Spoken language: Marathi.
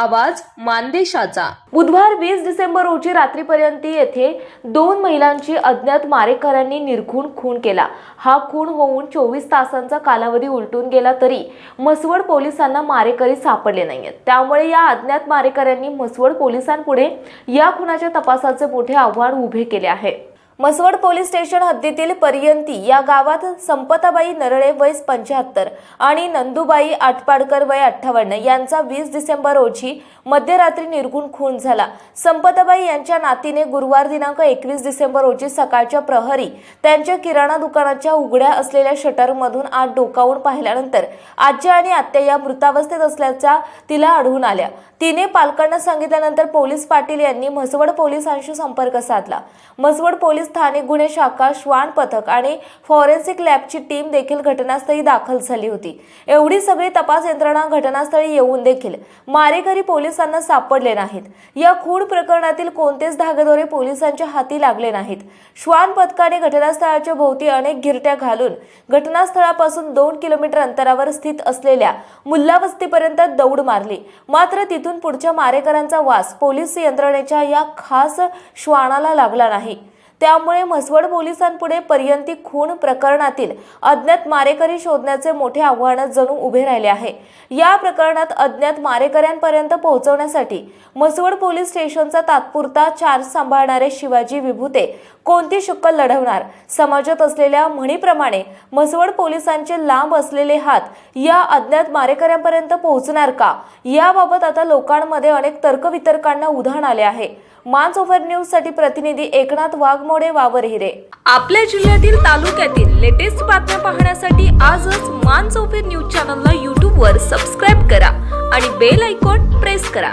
आवाज मानदेशाचा. बुधवार वीस डिसेंबर रोजी रात्रीपर्यंत येथे दोन महिलांची अज्ञात मारेकऱ्यांनी निर्घुण खून केला. हा खून होऊन चोवीस तासांचा कालावधी उलटून गेला तरी म्हसवड पोलिसांना मारेकरी सापडले नाहीयेत. त्यामुळे या अज्ञात मारेकऱ्यांनी म्हसवड पोलिसांपुढे या खुनाच्या तपासाचे मोठे आव्हान उभे केले आहे. म्हसवड पोलीस स्टेशन हद्दीतील पर्यंती या गावात संपताबाई नरळे वय पंच्याहत्तर आणि नंदुबाई आटपाडकर वय अठ्ठावन्न यांचा वीस डिसेंबर रोजी मध्यरात्री निर्गुण खून झाला. संपताबाई यांच्या नातीने गुरुवार दिनांक एकवीस डिसेंबर रोजी सकाळच्या प्रहरी त्यांच्या किराणा दुकानाच्या उघड्या असलेल्या शटरमधून आत डोकावून पाहिल्यानंतर आजी आणि आत्या या मृतावस्थेत असल्याच्या तिला आढळून आल्या. तिने पालकांना सांगितल्यानंतर पोलीस पाटील यांनी म्हसवड पोलिसांशी संपर्क साधला. म्हसवड पोलीस स्थानिक गुन्हे शाखा श्वान पथक आणि फॉरेन्सिक लॅबची टीम देखील घटनास्थळी दाखल झाली होती. एवढी सगळी तपास यंत्रणा घटनास्थळी येऊन देखील मारेकरी पोलिसांना सापडले नाहीत. या खून प्रकरणातील कोणतेच धागेदोरे पोलिसांच्या हाती लागले नाहीत. श्वान पथकाने घटनास्थळाच्या भोवती अनेक गिरट्या घालून घटनास्थळापासून दोन किलोमीटर अंतरावर स्थित असलेल्या मुल्लावस्तीपर्यंत दौड मारली. मात्र तिथून पुढच्या मारेकरांचा वास पोलीस यंत्रणेच्या या खास श्वानाला लागला नाही. त्यामुळे म्हसवड पोलिसांपुढे पर्यंती खून प्रकरणातील अज्ञात मारेकरी शोधण्याचे मोठे आव्हान जणू उभे राहिले आहे. या प्रकरणात अज्ञात मारेकऱ्यांपर्यंत पोहोचवण्यासाठी म्हसवड पोलीस स्टेशनचा तात्पुरता चार्ज सांभाळणारे शिवाजी विभूते कोणती शुक्कल लढवणार? समाजात असलेल्या म्हणीप्रमाणे म्हसवड पोलिसांचे लांब असलेले हात या अज्ञात मारेकऱ्यांपर्यंत पोहोचणार का? याबाबत आता लोकांमध्ये अनेक तर्कवितर्कांना उधाण आले आहे. मान्स ओव्हर न्यूजसाठी प्रतिनिधी एकनाथ वाघमोडे वावर हिरे. आपल्या जिल्ह्यातील तालुक्यातील लेटेस्ट बातम्या पाहण्यासाठी आजच मांस ओव्हर न्यूज चॅनलला यूट्यूबवर सबस्क्राईब करा आणि बेल आयकॉन प्रेस करा.